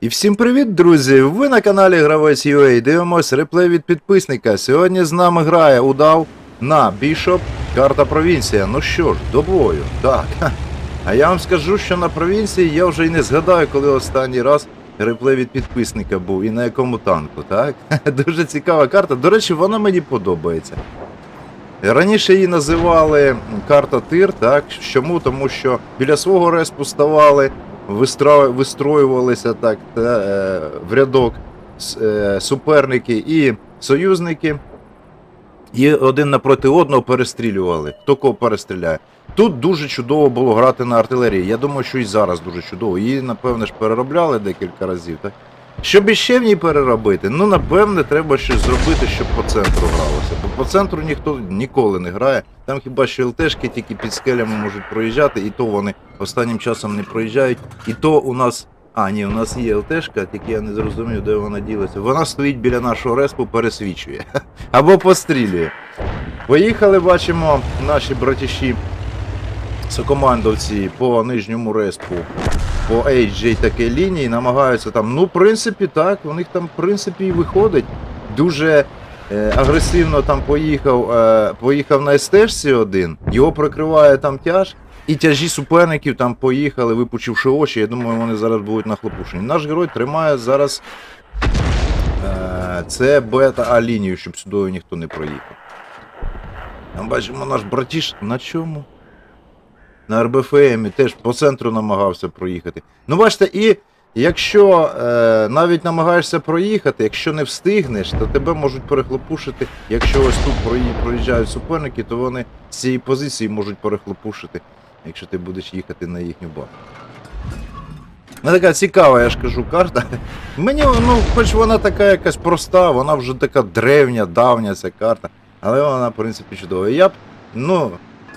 І всім привіт, друзі! Ви на каналі Гравець UA. Дивимось реплей від підписника. Сьогодні з нами грає удав на Бішоп, карта провінція. Ну що ж, до бою. Так. А я вам скажу, що на провінції я вже і не згадаю, коли останній раз реплей від підписника був і на якому танку, так? Дуже цікава карта. До речі, вона мені подобається. Раніше її називали карта Тир, так? Чому? Тому що біля свого респу ставали. Вистроювалися так та, е, в рядок е, суперники і союзники, і один напроти одного перестрілювали. Хто кого перестріляє. Тут дуже чудово було грати на артилерії. Я думаю, що і зараз дуже чудово. Її, напевне, ж переробляли декілька разів. Так? Щоб іще в ній переробити, ну напевне, треба щось зробити, щоб по центру гралося. Бо по центру ніхто ніколи не грає. Там хіба що ЛТшки тільки під скелями можуть проїжджати, і то вони останнім часом не проїжджають. І то у нас. А, ні, у нас є ЛТшка, тільки я не зрозумів, де вона ділася. Вона стоїть біля нашого респу, пересвічує. Або пострілює. Поїхали, бачимо, наші братіші сокомандовці по нижньому респу, по HJ такій лінії, намагаються там. Ну, в принципі, так, у них там, в принципі, і виходить. Дуже е, агресивно там поїхав, е, поїхав на СТшці один, його прикриває там тяж. І тяжі суперників там поїхали, випучивши очі. Я думаю, вони зараз будуть нахлопушені. Наш герой тримає зараз е, це бета А лінію, щоб сюди ніхто не проїхав. Там бачимо наш братіш. На чому? На РБФМі теж по центру намагався проїхати. Ну, бачите, і якщо е, навіть намагаєшся проїхати, якщо не встигнеш, то тебе можуть перехлопушити. Якщо ось тут проїжджають суперники, то вони з цієї позиції можуть перехлопушити, якщо ти будеш їхати на їхню базу. Ну, така цікава, я ж кажу, карта. Мені, ну, хоч вона така якась проста, вона вже така древня, давня ця карта, але вона, в принципі, чудова. Я б, ну,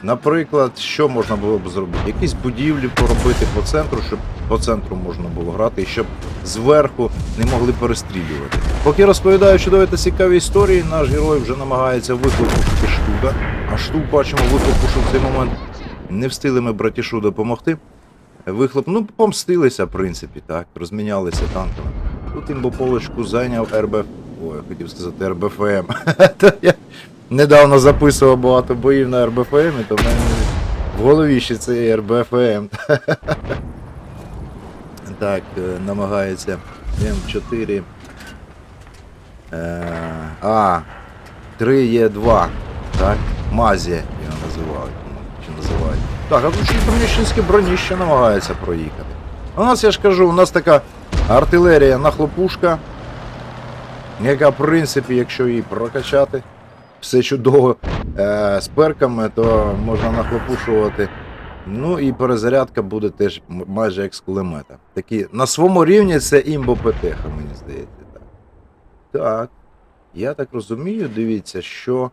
наприклад, що можна було б зробити? Якісь будівлі поробити по центру, щоб по центру можна було грати, і щоб зверху не могли перестрілювати. Поки розповідаю чудові та цікаві історії, наш герой вже намагається вихлопушити штука, а штук, бачимо, вихлопушив в цей момент. Не встигли ми братішу допомогти. Вихлоп, ну, помстилися, в принципі, так, розмінялися танками. Тут імбополочку зайняв РБ. Ой, я хотів сказати РБФМ. Недавно записував багато боїв на РБФМ, то в мене в голові ще цей РБФМ. Так, е, намагається М4. Е, А, 3 є 2 Так, Мазія його називають. ну, Чи називають. Так, а тут ще й бронічинське броніще намагається проїхати. У нас, я ж кажу, у нас така артилерія нахлопушка, яка, в принципі, якщо її прокачати, все чудово е, з перками, то можна нахлопушувати. Ну і перезарядка буде теж майже як з кулемета. Такі, на своєму рівні це імбо ПТХ, мені здається. Так. так. Я так розумію, дивіться, що.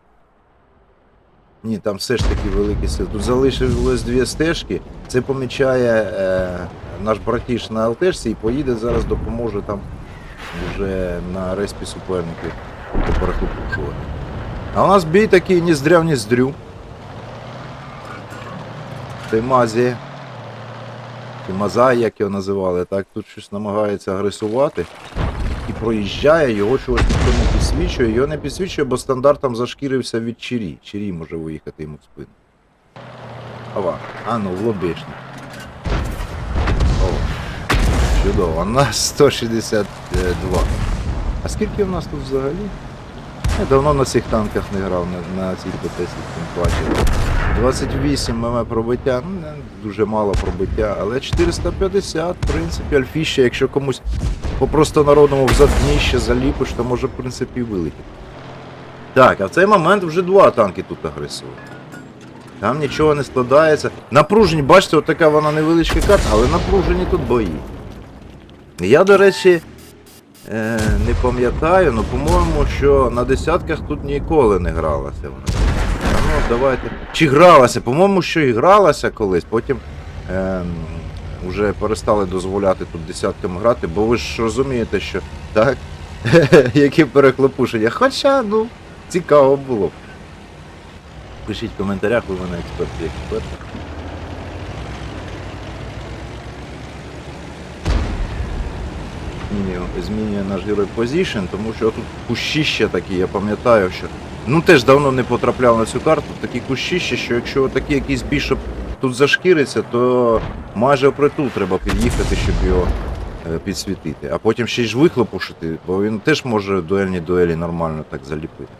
Ні, там все ж таки великі сили. Тут залишилось дві стежки. Це помічає е, наш братіш на ЛТшці і поїде зараз допоможе там вже на респі суперників перехлопушувати. А у нас бій такий ні здряв, ні здрю. Це Мазія. Чи Мазай, як його називали, так тут щось намагається агресувати. І проїжджає, його чогось ніхто не підсвічує. Його не підсвічує, бо стандартом зашкірився від Чирі. Чирі може виїхати йому в спину. Ава, а ну, в лобешник. О, чудово. У нас 162. А скільки в нас тут взагалі? Я давно на цих танках не грав, на, на тим паче. 28 мм пробиття, ну дуже мало пробиття, але 450, в принципі, альфіще, якщо комусь по простонародному в задніще заліпиш, то може, в принципі, і вилетіти. Так, а в цей момент вже два танки тут агресують. Там нічого не складається. Напружені, бачите, от така вона невеличка карта, але напружені тут бої. Я, до речі, не пам'ятаю, але по-моєму, що на десятках тут ніколи не гралася вона. Ну, давайте. Чи гралася? По-моєму, що і гралася колись, потім ем, вже перестали дозволяти тут десяткам грати, бо ви ж розумієте, що так, які перехлопушення. Хоча, ну, цікаво було. Пишіть в коментарях, ви мене експерт і. Змінює, змінює наш герой позішн, тому що тут кущіще такі, я пам'ятаю, що. Ну теж давно не потрапляв на цю карту, такі кущіще, що якщо такий якийсь бішоп тут зашкіриться, то майже впритул треба під'їхати, щоб його е, підсвітити. А потім ще й ж вихлопушити, бо він теж може дуельні дуелі нормально так заліпити.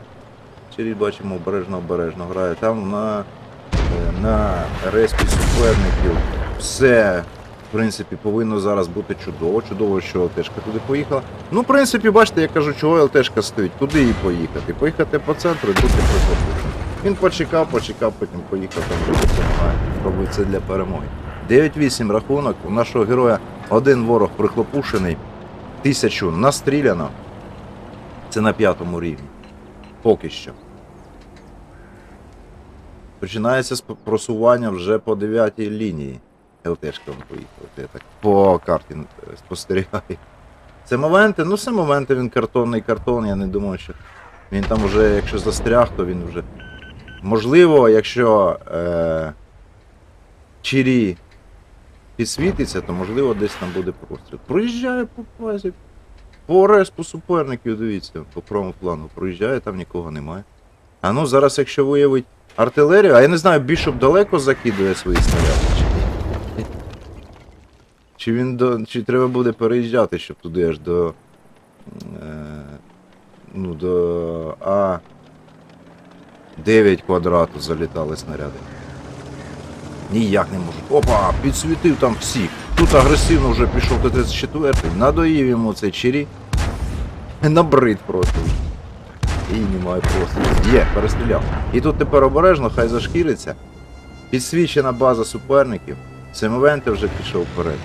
Сірій бачимо обережно обережно грає. Там на, е, на респі суперників все, в принципі, повинно зараз бути чудово. Чудово, що ЛТшка туди поїхала. Ну, в принципі, бачите, я кажу, чого ЛТшка стоїть, туди і поїхати. Поїхати по центру і бути прихопленим. Він почекав, почекав, потім поїхав там. Робив це для перемоги. 9-8 рахунок. У нашого героя один ворог прихлопушений, тисячу настріляно. Це на п'ятому рівні. Поки що. Починається з просування вже по 9 лінії. ЛТшка поїхав. Я так по карті е, спостерігаю. Це моменти, ну це моменти, він картонний картон, я не думаю, що він там вже, якщо застряг, то він вже. Можливо, якщо е, Чирі підсвітиться, то можливо десь там буде простріл. Проїжджає по базі. По респу суперників, дивіться, по правому плану. Проїжджає, там нікого немає. А ну зараз, якщо виявить артилерію, а я не знаю, бішоп далеко закидує свої снаряди. Чи він до. Чи треба буде переїжджати, щоб туди аж до. Е, ну, до А. 9 квадрату залітали снаряди. Ніяк не можуть. Опа, підсвітив там всіх. Тут агресивно вже пішов до 34 надоїв йому цей чирі. Набрид просто. І немає просто. Є, перестріляв. І тут тепер обережно, хай зашкіриться. Підсвічена база суперників. Семовенте вже пішов вперед.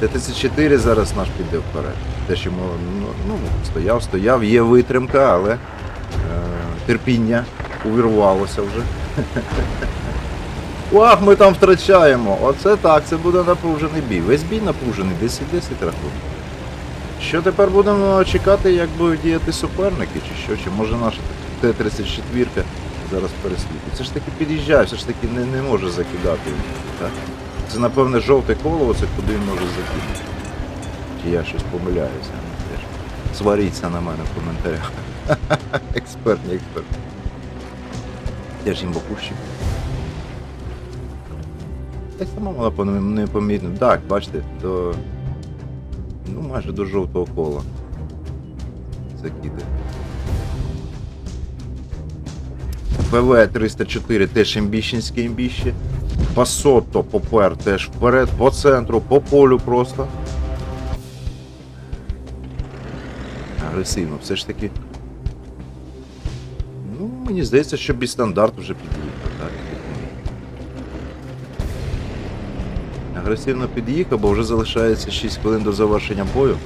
Т-34 зараз наш піде вперед. Те, що ми, ну, ну, стояв, стояв, є витримка, але е, терпіння увірвалося вже. Ах, ми там втрачаємо. Оце так, це буде напружений бій. Весь бій напружений, 10-10 рахунок. Що тепер будемо чекати, як будуть діяти суперники, чи що, чи може наша Т-34 зараз переслідує. Все ж таки під'їжджає, все ж таки не, не може закидати. Так? Це напевне жовте коло, це куди він може закинути. Чи я щось помиляюся. Сваріться на мене в коментарях. Експерт, не експерт. Теж їм бокущик. Так само вона по- непомітно. Так, бачите, до. Ну, майже до жовтого кола. Закиде. ПВ-304 теж імбіщенське імбіще. Пасото попер теж вперед, по центру, по полю просто. Агресивно, все ж таки. Ну, мені здається, що без стандарт вже під'їхав, так. Агресивно під'їхав, бо вже залишається 6 хвилин до завершення бою.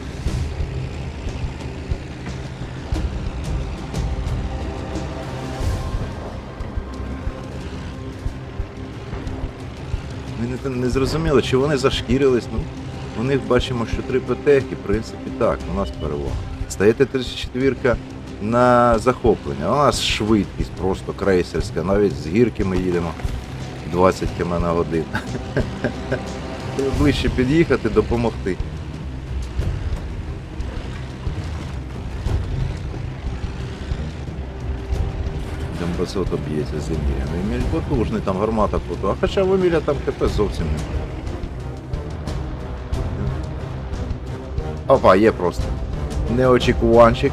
Не, зрозуміло, чи вони зашкірились. Ну, у них бачимо, що три ПТХи, в принципі, так, у нас перевага. Стаєте 34 на захоплення. У нас швидкість просто крейсерська, навіть з гірки ми їдемо 20 км на годину. Ближче під'їхати, допомогти. Високо б'ється землі. Ну, Еміль потужний, там гармата потужна. А хоча в Еміля там ХП зовсім немає. Опа, є просто. Неочікуванчик.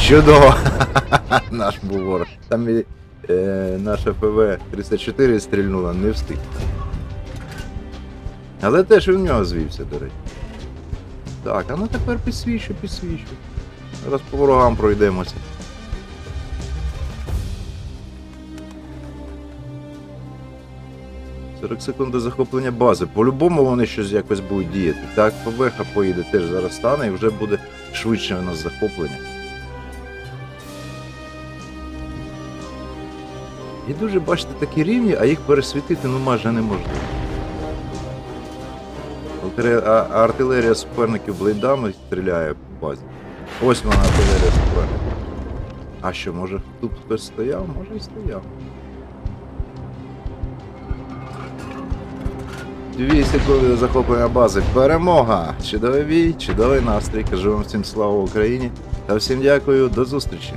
Чудово! Наш був ворог. Там і е, наша ПВ-304 стрільнула, не встиг. Але теж він в нього звівся, до речі. Так, а ну тепер підсвічу, підсвічу. Зараз по ворогам пройдемося. «40 секунд до захоплення бази. По-любому вони щось якось будуть діяти. Так, ПБХ поїде теж зараз стане і вже буде швидше у нас захоплення. І дуже бачите такі рівні, а їх пересвітити ну майже неможливо. Артилерія суперників блейдами стріляє по базі. Ось вона артилерія суперників. А що, може тут хтось стояв? Може і стояв. Дві секунди до захоплення бази. Перемога! Чудовий бій, чудовий настрій. Кажу вам всім слава Україні. Та всім дякую, до зустрічі.